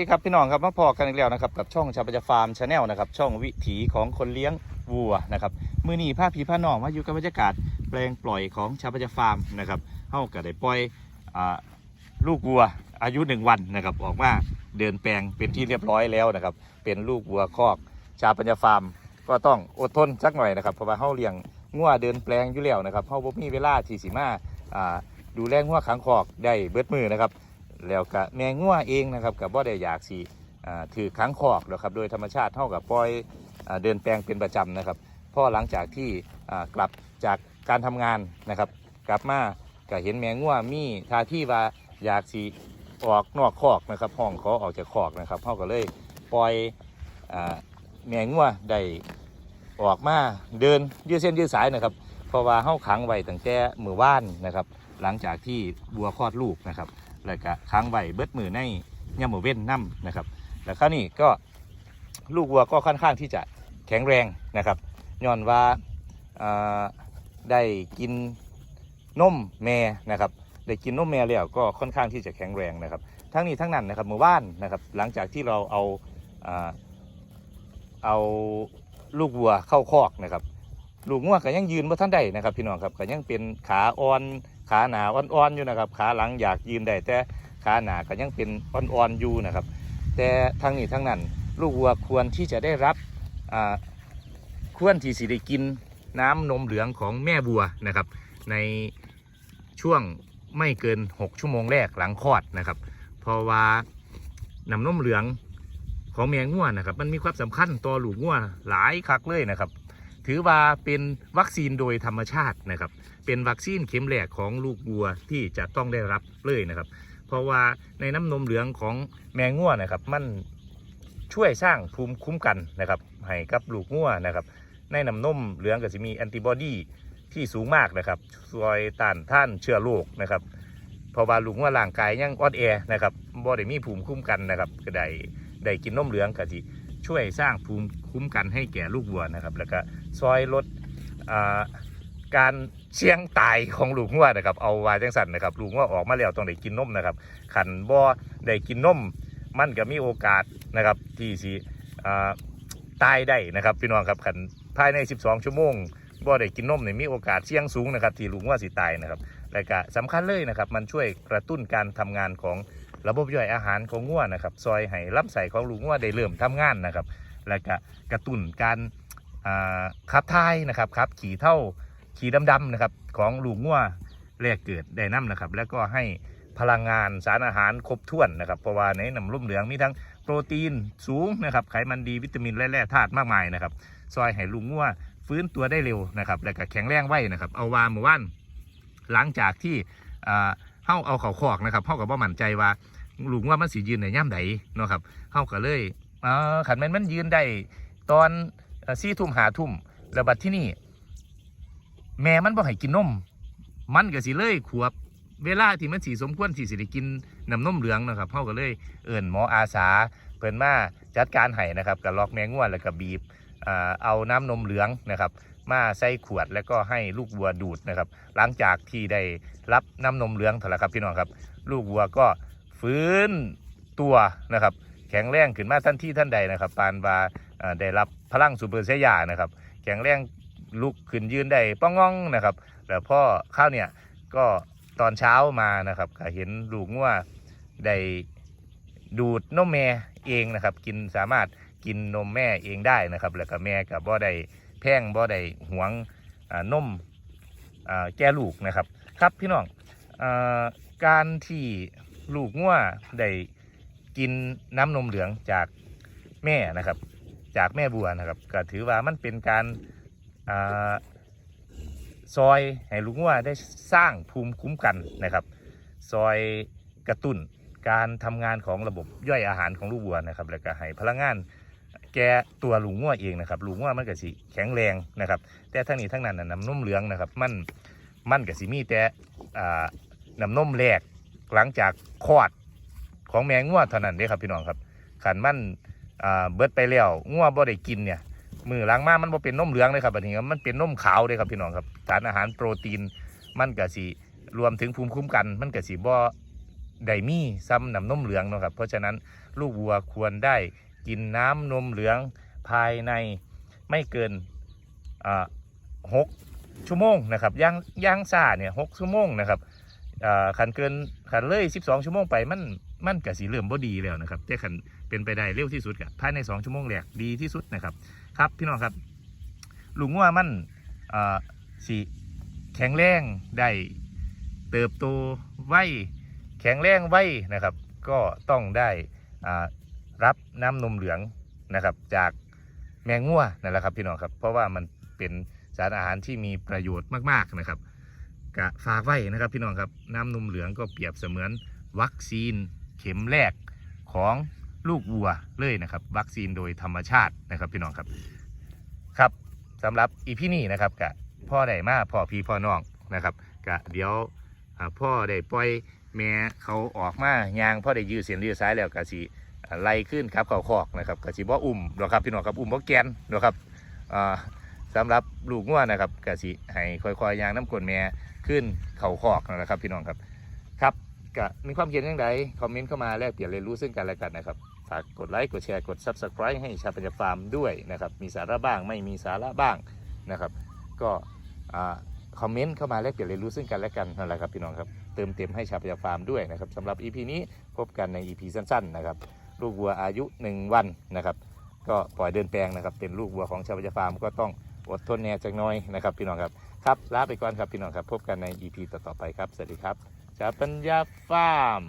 ดีครับพี่น้องครับมาพอกันอีกแล้วนะครับกับช่องชาปจฟาร์มชาแนลนะครับช่องวิถีของคนเลี้ยงวัวนะครับมือนีผ้าผีผ้าน้องมาอยู่กับบรรยากาศแปลงปล่อยของชาปจฟาร์มนะครับเฮาก็ได้ปล่อยอลูกวัวอายุหนึ่งวันนะครับออกมาเดินแปลงเป็นที่เรียบร้อยแล้วนะครับเป็นลูกวัวคอกชาปจฟาร์ม ก็ต้องอดทนสักหน่อยนะครับเพราะว่าเฮาเลี้ยงงัวเดินแปลงอยู่แล้วนะครับเฮาบ่มีเวลาที่สิมาอ่าดูแลงัวขังคอกได้เบิดมือนะครับ แล้วก็แมงงัวเองนะครับกับบ่ได้อยากสีถือค้างคอกหรอกครับโดยธรรมชาติเท่ากับปล่อยเดินแปลงเป็นประจำนะครับพอหลังจากที่กลับจากการทำงานนะครับ กลับมาก็เห็นแมงงัวมีท่าที่ว่าอยากสีออกนอกคอกนะครับห้องเขอออกจากคอกนะครับเขาก็เลยปล่อยแมงงัวได้ออกมาเดินยืดเส้นยืดสายนะครับ เพราะว่าเข้าขังไว้ตั้งแต่มือว่านนะครับ หลังจากที่บัวคลอดลูกนะครับ แล้วก็ค้างไว้เบิดมือในย่ามมือเว้นน้ำนะครับ แล้วคราวนี้ก็ลูกวัวก็ค่อนข้างที่จะแข็งแรงนะครับย้อนว่าได้กินนมแม่นะครับได้กินนมแม่แล้วก็ค่อนข้างที่จะแข็งแรงนะครับ ทั้งนี้ทั้งนั้นนะครับเมื่อวานนะครับหลังจากที่เราเอาเอาลูกวัวเข้าคอกนะครับลูกงัวก็ยังยืนบ่ทันได้นะครับพี่น้องครับก็ยังเป็นขาอ่อน ขาหนาอ่อนๆอยู่นะครับ ขาหลังอยากยืนได้แต่ขาหนาก็ยังเป็นอ่อนๆอยู่นะครับ แต่ทั้งนี้ทั้งนั้น ลูกวัวควรที่จะได้รับควรที่สิได้กินน้ำนมเหลืองของแม่วัวนะครับ ในช่วงไม่เกิน 6 ชั่วโมงแรกหลังคลอดนะครับ เพราะว่าน้ำนมเหลืองของแมงงัวนะครับ มันมีความสำคัญต่อลูกงัวหลายคักเลยนะครับ ถือว่าเป็นวัคซีนโดยธรรมชาตินะครับ เป็นวัคซีนเข็มแรกของลูกวัวที่จะต้องได้รับเลยนะครับ เพราะว่าในน้ำนมเหลืองของแมงงัวนะครับมันช่วยสร้างภูมิคุ้มกันนะครับให้กับลูกงัวนะครับ ในน้ำนมเหลืองก็จะมีแอนติบอดีที่สูงมากนะครับช่วยต้านท่านเชื้อโรคนะครับเพราะว่าลูกงัวร่างกายยังอ่อนแอนะครับบ่ได้มีภูมิคุ้มกันนะครับก็ได้ได้กินนมเหลืองก็สิช่วยสร้างภูมิคุ้มกันให้แก่ลูกวัวนะครับ แล้วก็ซอยลดอ การเชียงตายของลูกงัวนะครับเอาว้จังสันนะครับลูกงัวออกมาแล้วต้องได้กินนมนะครับขันบ่ได้กินนมมันก็มีโอกาสนะครับที่สิตายได้นะครับพี่น้องครับขันภายใน 12 ชั่วโมงบ่ได้กินนมเนี่ยมีโอกาสเสี่ยงสูงนะครับที่ลูกงัวสิตายนะครับและก็สำคัญเลยนะครับมันช่วยกระตุ้นการทำงานของระบบย่อยอาหารของงัวนะครับซอยให้ลำไส้ของลูกงัวได้เริ่มทำงานนะครับ และก็กระตุ้นการขับถ่ายนะครับขับขี่เท่า ขี่ดำๆนะครับ ของลูกงัวแรกเกิดได้น้ำนะครับ แล้วก็ให้พลังงานสารอาหารครบถ้วนนะครับเพราะว่าในน้ำรุ่มเหลืองมีทั้งโปรตีนสูงนะครับไขมันดีวิตามินและแร่ธาตุมากมายนะครับซอยให้ลูกงัวฟื้นตัวได้เร็วนะครับ แล้วก็แข็งแรงไว้นะครับ เอาวาเมื่อวานหลังจากที่อ่าเฮาเอาเขาคอกนะครับเฮากับว่ามั่นใจว่าลูกงัวมันสียืนในย่ำใดเนาะครับเฮาก็เลยอ่อขันแมันมันยืนได้ตอนสี่ทุ่มหาทุ่มแล้วบัดที่นี่ แม่มันบ่ให้กินนม มันก็สิเลยขวบ เวลาที่มันสีสมควรที่สิได้กินน้ำนมเหลืองนะครับเฮาก็เลยเอิ่นหมออาสาเพิ่นมาจัดการให้นะครับกับล็อกแมงง่วนแล้วก็บีบเอาน้ำนมเหลืองนะครับมาใส่ขวดแล้วก็ให้ลูกวัวดูดนะครับ หลังจากที่ได้รับน้ำนมเหลืองเถอะละครับพี่น้องครับ ลูกวัวก็ฟื้นตัวนะครับ แข็งแรงขึ้นมาทันที่ท่านใดนะครับ ปานว่าได้รับพลังซูเปอร์เซียนะครับ แข็งแรง ลุกขึ้นยืนได้ป้องงองนะครับ แล้วพ่อข้าวเนี่ยก็ตอนเช้ามานะครับก็เห็นลูกงัวได้ดูดนมแม่เองนะครับ กินสามารถกินนมแม่เองได้นะครับ แล้วก็แม่กับบ่ได้แพ่งบ่ได้หวงนมอ่าแก่ลูกนะครับ ครับพี่น้องอการที่ลูกงัวได้กินน้ำนมเหลืองจากแม่นะครับ จากแม่บัวนะครับ ก็ถือว่ามันเป็นการ ซอยให้ลูกงัวได้สร้างภูมิคุ้มกันนะครับ ซอยกระตุ้นการทำงานของระบบย่อยอาหารของลูกวัวนะครับ แล้วก็ให้พลังงานแก่ตัวลูกงัวเองนะครับลูกงัวมันก็สิแข็งแรงนะครับ แต่ทั้งนี้ทั้งนั้นน้ำนมเหลืองนะครับ มันมันก็สิมีแต่น้ำนมแรกหลังจากคลอดของแมงงัวเท่านั้นเด้ครับพี่น้องครับขันมันเบิดไปแล้วงัวบ่ได้กินเนี่ย มือล้างมามันบ่เป็นนมเหลืองเลยครับอันนี้มันเป็นนมขาวเลยครับพี่น้องครับสารอาหารโปรตีนมันก็สิรวมถึงภูมิคุ้มกัน มันก็สิบ่ไดมี่ซ้ำน้ำนมเหลืองนะครับ เพราะฉะนั้นลูกวัวควรได้กินน้ำนมเหลืองภายในไม่เกินหกชั่วโมงนะครับย่างย่างซ่าเนี่ยหกชั่วโมงนะครับขันเกินขันเลย12 ชั่วโมงไปมันมันกะสีเริ่มบ่ดีแล้วนะครับแต่ขันเป็นไปได้เร็วที่สุดกะภายใน 2 ชั่วโมงแรกดีที่สุดนะครับ ครับพี่น้องครับลุงว่ามันสีแข็งแรงได้เติบโตไวแข็งแรงไวนะครับ ก็ต้องได้รับน้ำนมเหลืองนะครับ จากแมงงัวนั่นแหละครับพี่น้องครับ เพราะว่ามันเป็นสารอาหารที่มีประโยชน์มาก ๆนะครับกะฝากไว้นะครับพี่น้องครับน้ำนมเหลืองก็เปรียบเสมือนวัคซีนเข็มแรกของ ลูกวัวเลยนะครับ วัคซีนโดยธรรมชาตินะครับพี่น้องครับครับสำหรับอีพี่นี่นะครับกะพ่อได้มาพ่อพี่พ่อน้องนะครับกะเดี๋ยวพ่อได้ปล่อยแม่เขาออกมายางพ่อได้ยืดเสียนยืดซ้ายแล้วกะสีไล่ขึ้นครับเขาคอกนะครับกะสีบ่อุ่มหรอครับพี่น้องครับอุ่มบ่แกนหรอครับอ่าสำหรับลูกงัวนะครับกะสีให้ค่อยๆยางน้ำกลนแม่ขึ้นเขาคอกนะครับพี่น้องครับครับกะมีความคิดยังไงคอมเมนต์เข้ามาแลกเปลี่ยนเรียนรู้ซึ่งกันและกันนะครับ ฝากกดไลค์กดแชร์กด Subscribe ให้ชาปัญญาฟาร์มด้วยนะครับ มีสาระบ้างไม่มีสาระบ้างนะครับ ก็คอมเมนต์เข้ามาแลกเปลี่ยนเรียนรู้ซึ่งกันและกันนั่นแหละครับพี่น้องครับเติมเต็มให้ชาปัญญาฟาร์มด้วยนะครับสำหรับ EP นี้พบกันใน EP สั้นๆนะครับลูกวัวอายุ 1 วันนะครับ ก็ปล่อยเดินแปลงนะครับ เป็นลูกวัวของชาปัญญาฟาร์มก็ต้องอดทนแน่จักน้อยนะครับ พี่น้องครับครับลาไปก่อนครับพี่น้องครับ พบกันใน EP ต่อๆไปครับ สวัสดีครับชาปัญญาฟาร์ม